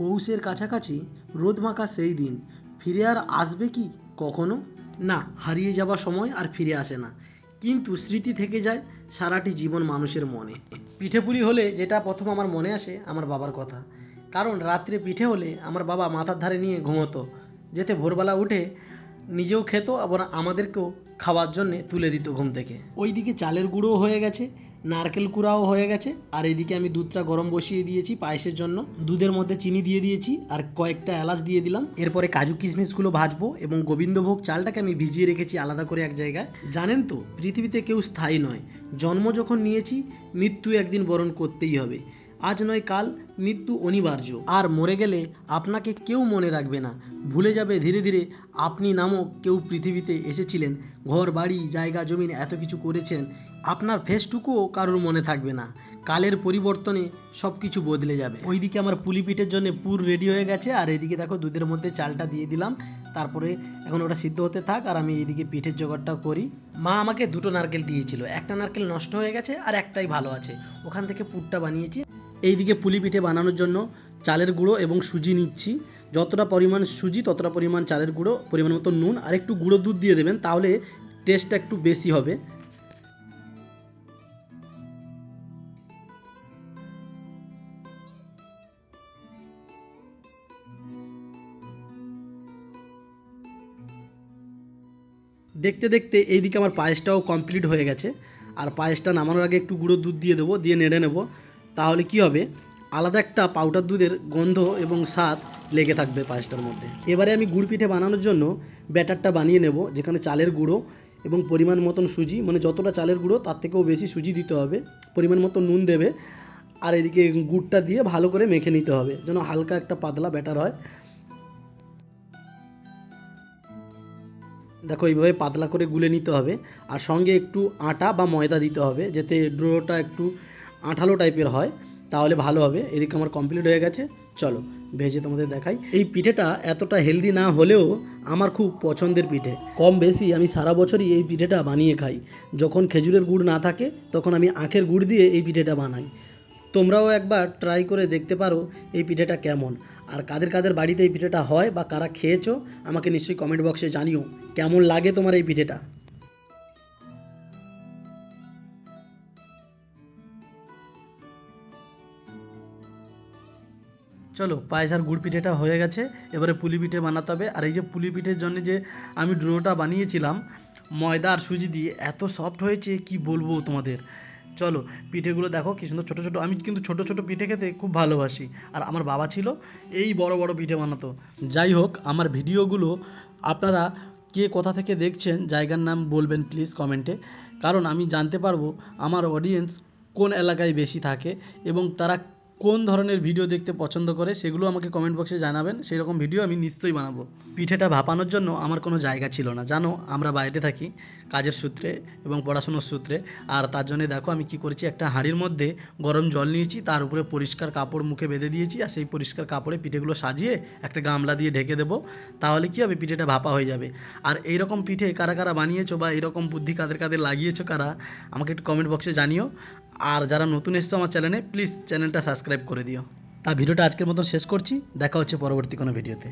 পৌষের কাছাকাছি রোদ মাখা সেই দিন। ফিরে আর আসবে কি কখনো? না, হারিয়ে যাবার সময় আর ফিরে আসে না। কিন্তু স্মৃতি থেকে যায় সারাটি জীবন মানুষের মনে। পিঠেপুলি হলে যেটা প্রথম আমার মনে আসে, আমার বাবার কথা। কারণ রাত্রে পিঠে হলে আমার বাবা মাথার ধারে নিয়ে ঘুমোতো। যেতে ভোরবেলা উঠে নিজেও খেত আবার আমাদেরকেও খাওয়ার জন্যে তুলে দিত ঘুম থেকে। ওইদিকে চালের গুঁড়োও হয়ে গেছে। নারকেল কুড়াও হয়ে গেছে, আর এদিকে আমি দুধটা গরম বসিয়ে দিয়েছি পায়েসের জন্য। দুধের মধ্যে চিনি দিয়ে দিয়েছি, আর কয়েকটা এলাচ দিয়ে দিলাম। এরপরে কাজু কিশমিশগুলো ভাজবো এবং গোবিন্দভোগ চালটাকে আমি ভিজিয়ে রেখেছি আলাদা করে এক জায়গায়। জানেন তো, পৃথিবীতে কেউ স্থায়ী নয়। জন্ম যখন নিয়েছি, মৃত্যু একদিন বরণ করতেই হবে। আজ নয় কাল মৃত্যু অনিবার্য। আর মরে গেলে আপনাকে কেউ মনে রাখবে না। ভুলে যাবে ধীরে ধীরে। আপনি নামক কেউ পৃথিবীতে এসেছিলেন। ঘর, বাড়ি, জায়গা, জমিন এত কিছু করেছেন। আপনার ফেসটুকুও কারোর মনে থাকবে না। কালের পরিবর্তনে সব কিছু বদলে যাবে। ওইদিকে আমার পুলি পিঠের জন্য পুর রেডি হয়ে গেছে। আর এদিকে দেখো দুধের মধ্যে চালটা দিয়ে দিলাম। তারপরে এখন ওটা সিদ্ধ হতে থাক আর আমি এইদিকে পিঠের জোগাড়টাও করি। মা আমাকে দুটো নারকেল দিয়েছিল। একটা নারকেল নষ্ট হয়ে গেছে আর একটাই ভালো আছে। ওখান থেকে পুরটা বানিয়েছি। এইদিকে পুলি পিঠে বানানোর জন্য চালের গুঁড়ো এবং সুজি নিচ্ছি। যতটা পরিমাণ সুজি, ততটা পরিমাণ চালের গুঁড়ো, পরিমাণ মতো নুন, আর একটু গুঁড়ো দুধ দিয়ে দেবেন, তাহলে টেস্টটা একটু বেশি হবে। দেখতে দেখতে এইদিকে আমার পায়েসটাও কমপ্লিট হয়ে গেছে। আর পায়েসটা নামানোর আগে একটু গুঁড়ো দুধ দিয়ে দেবো, দিয়ে নেড়ে নেব। তাহলে কি হবে? আলাদা একটা পাউডার দুধের গন্ধ এবং স্বাদ লেগে থাকবে পায়েসটার মধ্যে। এবারে আমি গুড় পিঠে বানানোর জন্য ব্যাটারটা বানিয়ে নেব, যেখানে চালের গুঁড়ো এবং পরিমাণ মতন সুজি মানে যতটা চালের গুঁড়ো তার থেকেও বেশি সুজি দিতে হবে, পরিমাণ মতো নুন দেবে, আর এদিকে গুড়টা দিয়ে ভালো করে মেখে নিতে হবে, যেন হালকা একটা পাতলা ব্যাটার হয়। দেখো, এইভাবে পাতলা করে গুলে নিতে হবে, আর সঙ্গে একটু আটা বা ময়দা দিতে হবে, যাতে ডোটা একটু আঠালো টাইপের হয়, তাহলে ভালো হবে। এদিকে আমার কমপ্লিট হয়ে গেছে। চলো, ভেজে তোমাদের দেখাই। এই পিঠেটা এতটা হেলদি না হলেও আমার খুব পছন্দের পিঠে। কম বেশি আমি সারা বছরই এই পিঠেটা বানিয়ে খাই। যখন খেজুরের গুড় না থাকে, তখন আমি আখের গুড় দিয়ে এই পিঠেটা বানাই। তোমরাও একবার ট্রাই করে দেখতে পারো এই পিঠেটা কেমন। আর কাদের কাদের বাড়িতে এই পিঠেটা হয় বা কারা খেয়েছো, আমাকে নিশ্চয়ই কমেন্ট বক্সে জানিও। কেমন লাগে তোমার এই পিঠেটা? চলো পায়েস আর গুড় পিঠেটা হয়ে গেছে, এবারে পুলি পিঠে বানাতে হবে। আর এই যে পুলি পিঠের জন্য যে আমি ড্রোটা বানিয়েছিলাম, ময়দা আর সুজি দিয়ে এত সফট হয়েছে, কি বলব তোমাদের? চলো পিঠেগুলো দেখো কি সুন্দর ছোটো ছোটো, আমি কিন্তু ছোটো ছোটো পিঠে খেতে খুব ভালোবাসি। আর আমার বাবা ছিল এই বড় বড় পিঠে বানাতো। যাই হোক, আমার ভিডিওগুলো আপনারা কে কোথা থেকে দেখছেন, জায়গার নাম বলবেন প্লিজ কমেন্টে কারণ আমি জানতে পারব আমার অডিয়েন্স কোন এলাকায় বেশি থাকে এবং তারা কোন ধরনের ভিডিও দেখতে পছন্দ করে সেগুলো আমাকে কমেন্ট বক্সে জানাবেন। সেই রকম ভিডিও আমি নিশ্চয়ই বানাবো। পিঠেটা ভাপানোর জন্য আমার কোনো জায়গা ছিল না। জানো, আমরা বাইরে থাকি কাজের সূত্রে এবং পড়াশুনোর সূত্রে। আর তার জন্য দেখো, আমি কি করেছি, একটা হাঁড়ির মধ্যে গরম জল নিয়েছি, তার উপরে পরিষ্কার কাপড় মুখে বেঁধে দিয়েছি আর সেই পরিষ্কার কাপড়ে পিঠেগুলো সাজিয়ে একটা গামলা দিয়ে ঢেকে দেবো। তাহলে কি হবে, পিঠেটা ভাপা হয়ে যাবে। আর এই রকম পিঠে কারা কারা বানিয়েছো বা এরকম বুদ্ধি কাদের কাদের লাগিয়েছো কারা, আমাকে একটু কমেন্ট বক্সে জানিও। আর যারা নতুন এসছো আমার চ্যানেলে প্লিজ চ্যানেলটা সাবস্ক্রাইব করে দিও। তা ভিডিওটা আজকের মতন শেষ করছি, দেখা হচ্ছে পরবর্তী কোনো ভিডিওতে